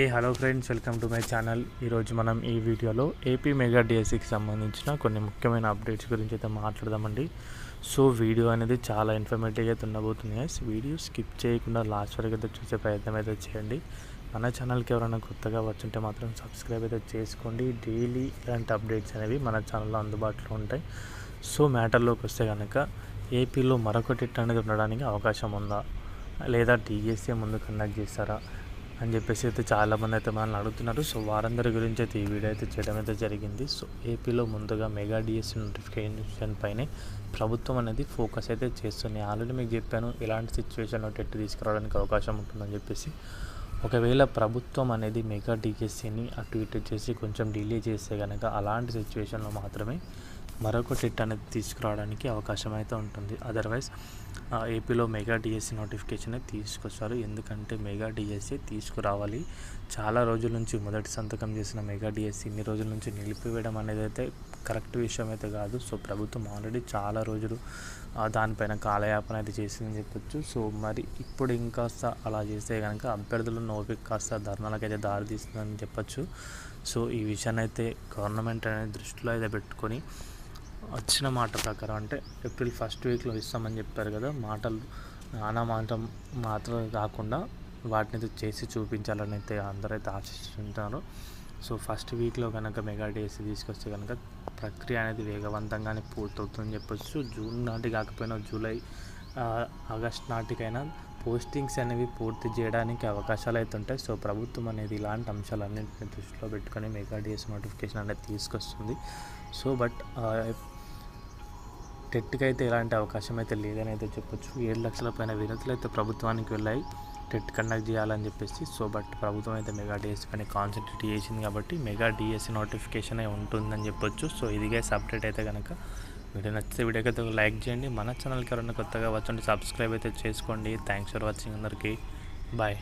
A hello friends welcome to my channel ఈరోజు మనం ఈ వీడియోలో ఏపీ మెగా డిఎస్సికి సంబంధించిన కొన్ని ముఖ్యమైన అప్డేట్స్ గురించి అయితే మాట్లాడదామండి. సో వీడియో అనేది చాలా ఇన్ఫర్మేటివ్గా అయితే ఉండబోతుంది గైస్ వీడియో స్కిప్ చేయకుండా లాస్ట్ వరకు అయితే చూసే ప్రయత్నం అయితే చేయండి. మన ఛానల్కి ఎవరైనా కొత్తగా వచ్చుంటే మాత్రం సబ్స్క్రైబ్ అయితే చేసుకోండి. డైలీ ఇలాంటి అప్డేట్స్ అనేవి మన ఛానల్లో అందుబాటులో ఉంటాయి. సో మ్యాటర్లోకి వస్తే కనుక ఏపీలో మరొక టిట్ అనేది ఉండడానికి అవకాశం ఉందా? లేదా టీఎస్ఏ ముందు కండక్ట్ చేస్తారా? అని చెప్పేసి అయితే చాలామంది అయితే మనల్ని అడుగుతున్నారు. సో వారందరి గురించి అయితే ఈ వీడియో అయితే చేయడం అయితే జరిగింది. సో ఏపీలో ముందుగా మెగా డిఎస్సీ నోటిఫికేషన్ పైనే ప్రభుత్వం అనేది ఫోకస్ అయితే చేస్తుంది. ఆల్రెడీ మీకు చెప్పాను ఇలాంటి సిచ్యువేషన్లో టెట్ తీసుకురావడానికి అవకాశం ఉంటుందని చెప్పేసి. ఒకవేళ ప్రభుత్వం అనేది మెగా డిఎస్సీని అటు ఇటు చేసి కొంచెం డిలే చేస్తే కనుక అలాంటి సిచ్యువేషన్లో మాత్రమే మరొక టిట్ అనేది తీసుకురావడానికి అవకాశం అయితే ఉంటుంది. అదర్వైజ్ ఏపీలో మెగా డిఎస్సి నోటిఫికేషన్ తీసుకొస్తారు. ఎందుకంటే మెగా డిఎస్సి తీసుకురావాలి. చాలా రోజుల నుంచి మొదటి సంతకం చేసిన మెగా డిఎస్సి ఇన్ని రోజుల నుంచి నిలిపివేయడం అనేది అయితే కరెక్ట్ విషయం అయితే కాదు. సో ప్రభుత్వం ఆల్రెడీ చాలా రోజులు దానిపైన కాలయాపన అయితే చేసిందని చెప్పొచ్చు. సో మరి ఇప్పుడు ఇంకాస్త అలా చేస్తే కనుక అభ్యర్థుల నోపిక కాస్త ధర్నాలకైతే దారి తీస్తుందని చెప్పొచ్చు. సో ఈ విషయాన్ని అయితే గవర్నమెంట్ అనేది దృష్టిలో అయితే పెట్టుకొని వచ్చిన మాట ప్రకారం అంటే ఏప్రిల్ ఫస్ట్ వీక్లో ఇస్తామని చెప్పారు కదా మాటలు నానా మాట మాత్రమే కాకుండా వాటిని చేసి చూపించాలని అయితే అందరూ అయితే ఆశిస్తుంటారు. సో ఫస్ట్ వీక్లో కనుక మెగా డేస్ తీసుకొస్తే కనుక ప్రక్రియ అనేది వేగవంతంగానే పూర్తవుతుందని చెప్పొచ్చు. జూన్ నాటి కాకపోయినా జూలై ఆగస్ట్ నాటికైనా పోస్టింగ్స్ అనేవి పూర్తి చేయడానికి అవకాశాలు అయితే ఉంటాయి. సో ప్రభుత్వం అనేది ఇలాంటి అంశాలన్నింటిని దృష్టిలో పెట్టుకొని మెగా డిఎస్ నోటిఫికేషన్ అనేది తీసుకొస్తుంది. సో బట్ టెట్కి అయితే ఎలాంటి అవకాశం అయితే లేదని అయితే చెప్పొచ్చు. ఏడు లక్షల పైన వినతులు అయితే ప్రభుత్వానికి వెళ్ళాయి. టెట్ కండక్ట్ చేయాలని చెప్పేసి సో బట్ ప్రభుత్వం అయితే మెగా డిఎస్సీ పైన కాన్సన్ట్రేట్ చేసింది కాబట్టి మెగా డిఎస్సీ నోటిఫికేషన్ ఉంటుందని చెప్పొచ్చు. సో ఇదిగే సపరేట్ అయితే కనుక వీడియో నచ్చితే వీడియోకి అయితే ఒక లైక్ చేయండి. మన ఛానల్కి ఎవరైనా కొత్తగా వచ్చండి సబ్స్క్రైబ్ అయితే చేసుకోండి. థ్యాంక్స్ ఫర్ వాచింగ్ అందరికీ. బాయ్.